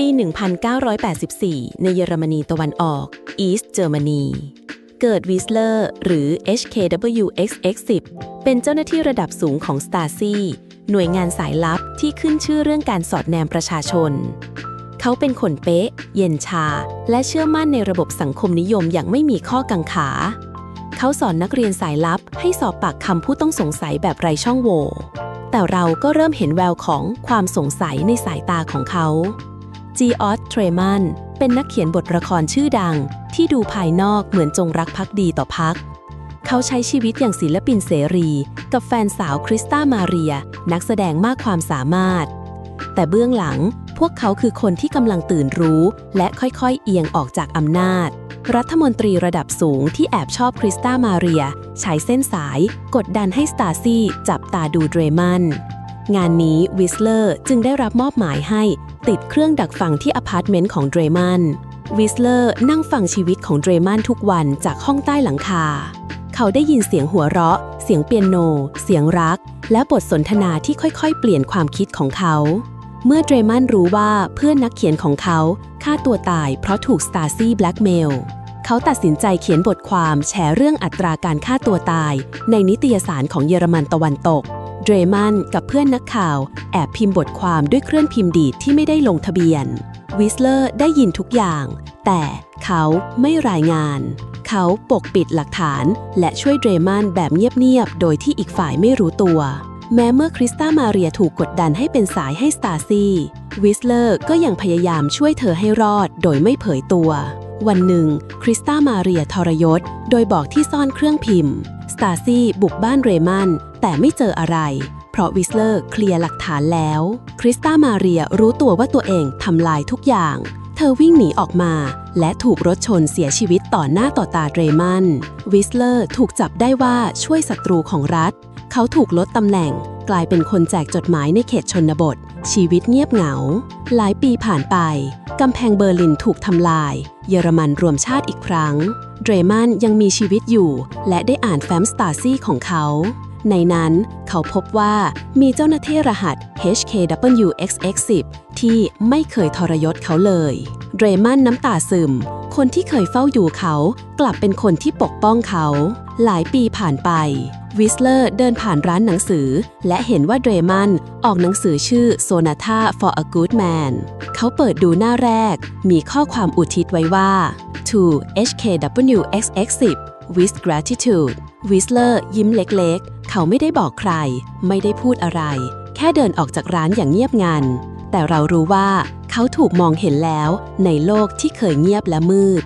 ปี 1984 ในเยอรมนีตะวันออกอีสต์เจอร์มนีเกิดวิสเลอร์หรือ HKWXX10 เป็นเจ้าหน้าที่ระดับสูงของ Stasi หน่วยงานสายลับที่ขึ้นชื่อเรื่องการสอดแนมประชาชน เขาเป็นคนเป๊ะ เย็นชา และเชื่อมั่นในระบบสังคมนิยมอย่างไม่มีข้อกังขา เขาสอนนักเรียนสายลับให้สอบปากคำผู้ต้องสงสัยแบบไร้ช่องโหว่แต่เราก็เริ่มเห็นแววของความสงสัยในสายตาของเขา จีออสเทรมันเป็นนักเขียนบทละครชื่อดัง ที่ดูภายนอกเหมือนจงรักภักดีต่อพัก เขาใช้ชีวิตอย่างศิลปินเสรี กับแฟนสาวคริสตามาเรีย นักแสดงมากความสามารถ แต่เบื้องหลังพวกเขาคือคนที่กำลังตื่นรู้ และค่อยๆ เอียงออกจากอำนาจ รัฐมนตรีระดับสูงที่แอบชอบคริสตามาเรียใช้เส้นสาย กดดันให้สตาซี่จับตาดูเดรมัน งานนี้วิสเลอร์จึงได้รับมอบหมายให้ติดเครื่องดักฟังที่อพาร์ตเมนต์ของเดรมันวิสเลอร์นั่งฟังชีวิตของเดรมันทุกวันจากห้องใต้หลังคา เขาได้ยินเสียงหัวเราะ เสียงเปียโน เสียงรัก และบทสนทนาที่ค่อยๆ เปลี่ยนความคิดของเขา เมื่อเดรมันรู้ว่าเพื่อนนักเขียนของเขาฆ่าตัวตายเพราะถูกสตาซี่แบล็กเมลเขาตัดสินใจเขียนบทความแฉเรื่องอัตราการฆ่าตัวตาย ในนิตยสารของเยอรมันตะวันตก เดรมันกับเพื่อนนักข่าว แอบพิมพ์บทความด้วยเครื่องพิมพ์ดีดที่ไม่ได้ลงทะเบียน วิสเลอร์ได้ยินทุกอย่าง แต่เขาไม่รายงาน เขาปกปิดหลักฐาน และช่วยเดรมันแบบเงียบ ๆ โดยที่อีกฝ่ายไม่รู้ตัว แม้เมื่อคริสตามาเรียถูกกดดันให้เป็นสายให้สตาซี่วิสเลอร์ก็ยังพยายามช่วยเธอให้รอดโดยไม่เผยตัว วันหนึ่ง คริสตามาเรียทรยศ โดยบอกที่ซ่อนเครื่องพิมพ์ สตาซี่บุกบ้านเรมัน แต่ไม่เจออะไร เพราะวิสเลอร์เคลียร์หลักฐานแล้ว คริสตามาเรียรู้ตัวว่าตัวเองทำลายทุกอย่าง เธอวิ่งหนีออกมา และถูกรถชนเสียชีวิตต่อหน้าต่อตาเรมันวิสเลอร์ถูกจับได้ว่าช่วยศัตรูของรัฐ เขาถูกลดตำแหน่ง กลายเป็นคนแจกจดหมายในเขตชนบท ชีวิตเงียบเหงา หลายปีผ่านไปกำแพงเบอร์ลินถูกทำลาย เยอรมันรวมชาติอีกครั้ง เดรมันยังมีชีวิตอยู่ และได้อ่านแฟ้มสตาซี่ของเขา ในนั้นเขาพบว่ามีเจ้าหน้าที่รหัส HKWXX10 ที่ไม่เคยทรยศเขาเลยเดรมันน้ำตาซึม คนที่เคยเฝ้าอยู่เขากลับเป็นคนที่ปกป้องเขา หลายปีผ่านไป วิสเลอร์เดินผ่านร้านหนังสือ และเห็นว่าเดรมันออกหนังสือชื่อ Sonata for a Good Man เขาเปิดดูหน้าแรก มีข้อความอุทิศไว้ว่า to HKWXX10 with gratitude วิสเลอร์ยิ้มเล็กๆ เขาไม่ได้บอกใคร ไม่ได้พูดอะไร แค่เดินออกจากร้านอย่างเงียบงัน แต่เรารู้ว่าเขาถูกมองเห็นแล้วในโลกที่เคยเงียบและมืด